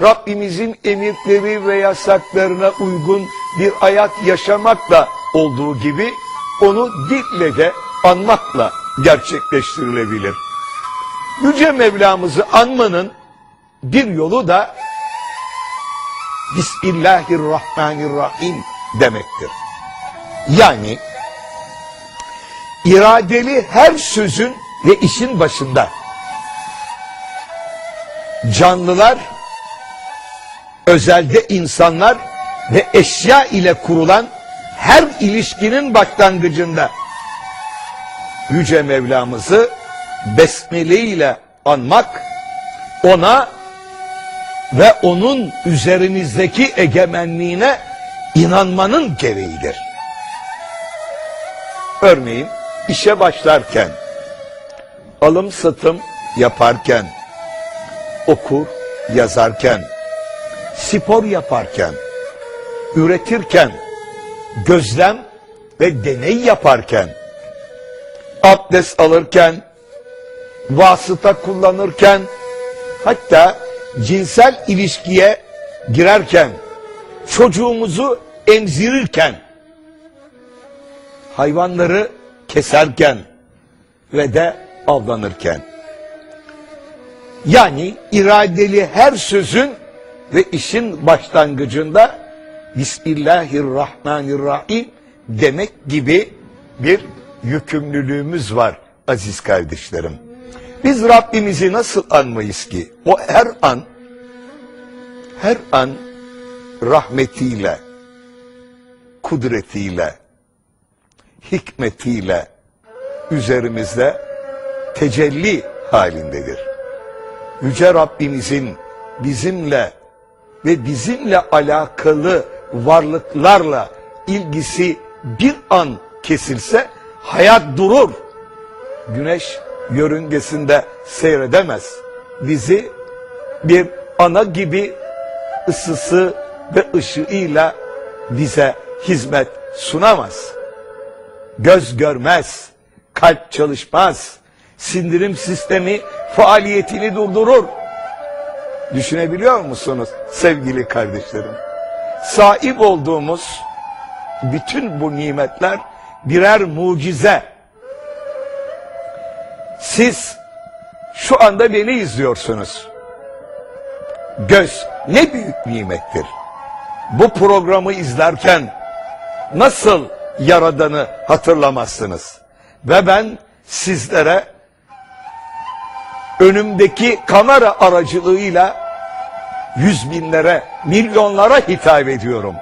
Rabbimizin emirleri ve yasaklarına uygun bir hayat yaşamakla olduğu gibi onu dille de anmakla gerçekleştirilebilir. Yüce Mevlamızı anmanın bir yolu da Bismillahirrahmanirrahim demektir. Yani iradeli her sözün ve işin başında canlılar, özelde insanlar ve eşya ile kurulan her ilişkinin başlangıcında Yüce Mevlamızı besmele ile anmak, ona ve onun üzerinizdeki egemenliğine inanmanın gereğidir. Örneğin işe başlarken, alım satım yaparken, okur, yazarken, spor yaparken, üretirken, gözlem ve deney yaparken, abdest alırken, vasıta kullanırken, hatta cinsel ilişkiye girerken, çocuğumuzu emzirirken, hayvanları keserken ve de avlanırken. Yani iradeli her sözün ve işin başlangıcında Bismillahirrahmanirrahim demek gibi bir yükümlülüğümüz var aziz kardeşlerim. Biz Rabbimizi nasıl anmayız ki? O her an, her an rahmetiyle, kudretiyle, hikmetiyle üzerimizde tecelli halindedir. Yüce Rabbimizin bizimle ve bizimle alakalı varlıklarla ilgisi bir an kesilse hayat durur. Güneş yörüngesinde seyredemez. Bizi bir ana gibi ısısı ve ışığıyla bize hizmet sunamaz. Göz görmez, kalp çalışmaz, sindirim sistemi faaliyetini durdurur. Düşünebiliyor musunuz sevgili kardeşlerim? Sahip olduğumuz bütün bu nimetler birer mucize. Siz şu anda beni izliyorsunuz. Göz ne büyük nimettir. Bu programı izlerken nasıl Yaradan'ı hatırlamazsınız? Ve ben sizlere önümdeki kamera aracılığıyla yüz binlere, milyonlara hitap ediyorum.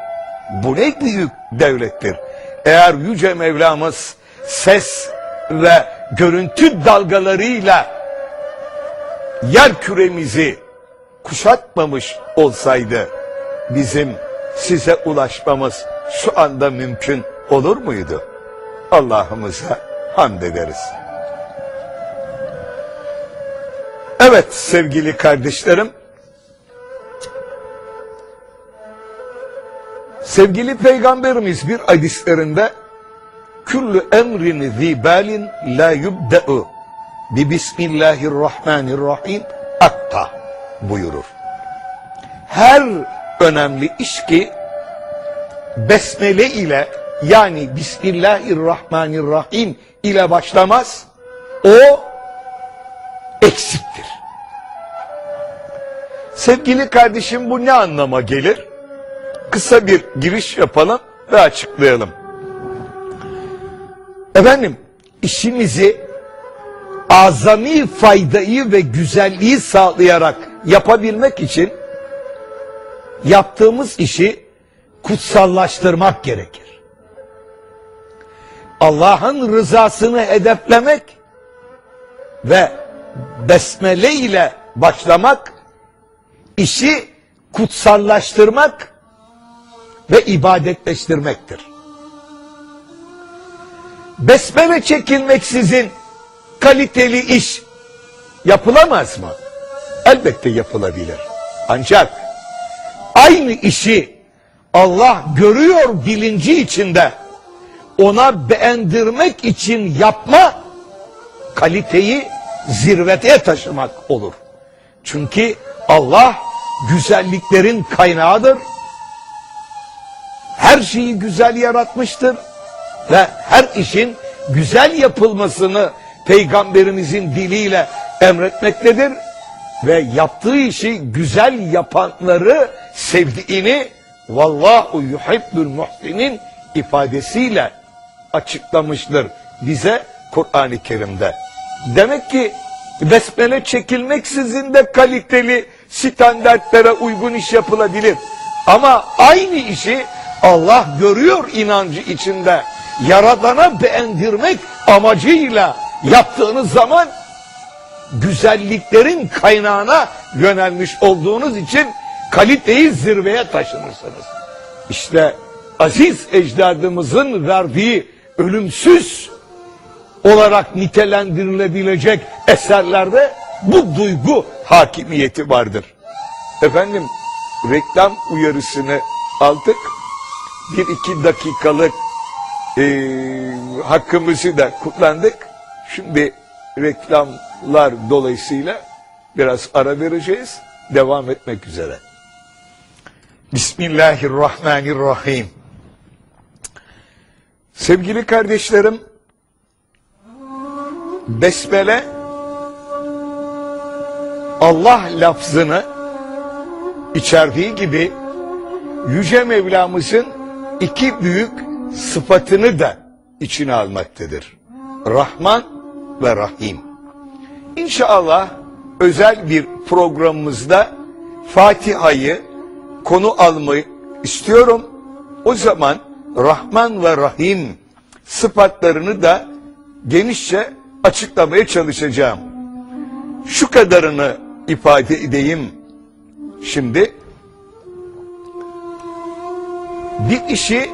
Bu ne büyük devlettir. Eğer Yüce Mevlamız ses ve görüntü dalgalarıyla yer küremizi kuşatmamış olsaydı bizim size ulaşmamız şu anda mümkün olur muydu? Allah'ımıza hamd ederiz. Evet sevgili kardeşlerim. Sevgili peygamberimiz bir hadislerinde küllü emrin zibalin la yubda'u bi bismillahirrahmanirrahim atta buyurur. Her önemli iş ki besmele ile yani bismillahirrahmanirrahim ile başlamaz o eksiktir. Sevgili kardeşim bu ne anlama gelir? Kısa bir giriş yapalım ve açıklayalım. Efendim işimizi azami faydayı ve güzelliği sağlayarak yapabilmek için yaptığımız işi kutsallaştırmak gerekir. Allah'ın rızasını hedeflemek ve besmele ile başlamak işi kutsallaştırmak ve ibadetleştirmektir. Besmele çekilmeksizin kaliteli iş yapılamaz mı? Elbette yapılabilir. Ancak aynı işi Allah görüyor bilinci içinde ona beğendirmek için yapma kaliteyi zirvete taşımak olur. Çünkü Allah güzelliklerin kaynağıdır. Her şeyi güzel yaratmıştır ve her işin güzel yapılmasını peygamberimizin diliyle emretmektedir ve yaptığı işi güzel yapanları sevdiğini vallahu yuhibbul muhsinin ifadesiyle açıklamıştır bize Kur'an-ı Kerim'de. Demek ki besmele çekilmeksizin de kaliteli standartlara uygun iş yapılabilir. Ama aynı işi Allah görüyor inancı içinde. Yaradana beğendirmek amacıyla yaptığınız zaman güzelliklerin kaynağına yönelmiş olduğunuz için kaliteyi zirveye taşınırsınız. İşte aziz ecdadımızın verdiği ölümsüz olarak nitelendirilebilecek eserlerde bu duygu hakimiyeti vardır. Efendim reklam uyarısını aldık. Bir iki dakikalık eee, hakkımızı da kullandık. Şimdi reklamlar dolayısıyla biraz ara vereceğiz. Devam etmek üzere. Bismillahirrahmanirrahim. Sevgili kardeşlerim, Besmele Allah lafzını içerdiği gibi Yüce Mevlamızın iki büyük sıfatını da içine almaktadır. Rahman ve Rahim. İnşallah özel bir programımızda Fatiha'yı konu almayı istiyorum. O zaman Rahman ve Rahim sıfatlarını da genişçe açıklamaya çalışacağım. Şu kadarını ifade edeyim. Şimdi bir işi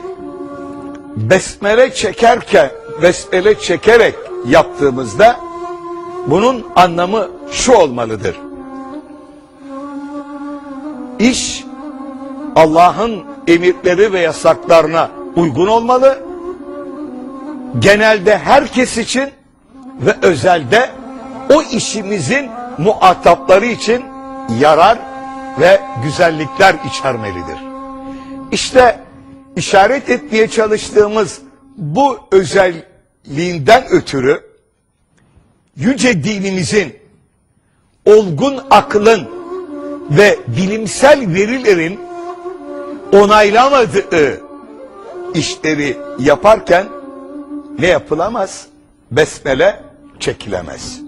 besmele çekerken, besmele çekerek yaptığımızda bunun anlamı şu olmalıdır. İş Allah'ın emirleri ve yasaklarına uygun olmalı. Genelde herkes için ve özelde o işimizin muhatapları için yarar ve güzellikler içermelidir. İşte işaret etmeye çalıştığımız bu özelliğinden ötürü yüce dinimizin olgun aklın ve bilimsel verilerin onaylamadığı işleri yaparken ne yapılamaz? Besmele çekilemez.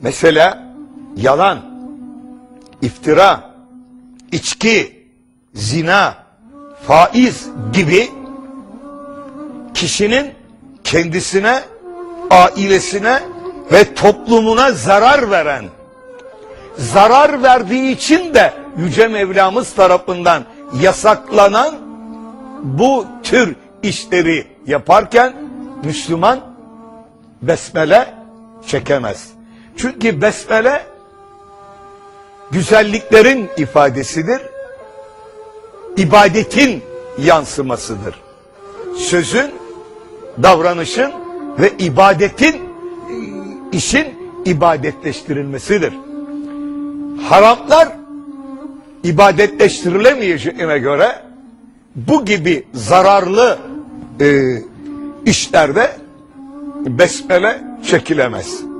Mesela yalan, iftira, içki, zina, faiz gibi kişinin kendisine, ailesine ve toplumuna zarar veren, zarar verdiği için de Yüce Mevlamız tarafından yasaklanan bu tür işleri yaparken Müslüman besmele çekemez. Çünkü besmele güzelliklerin ifadesidir. ibadetin yansımasıdır. Sözün, davranışın ve ibadetin işin ibadetleştirilmesidir. Haramlar ibadetleştirilemeyeceğine göre bu gibi zararlı e, işlerde besmele çekilemez.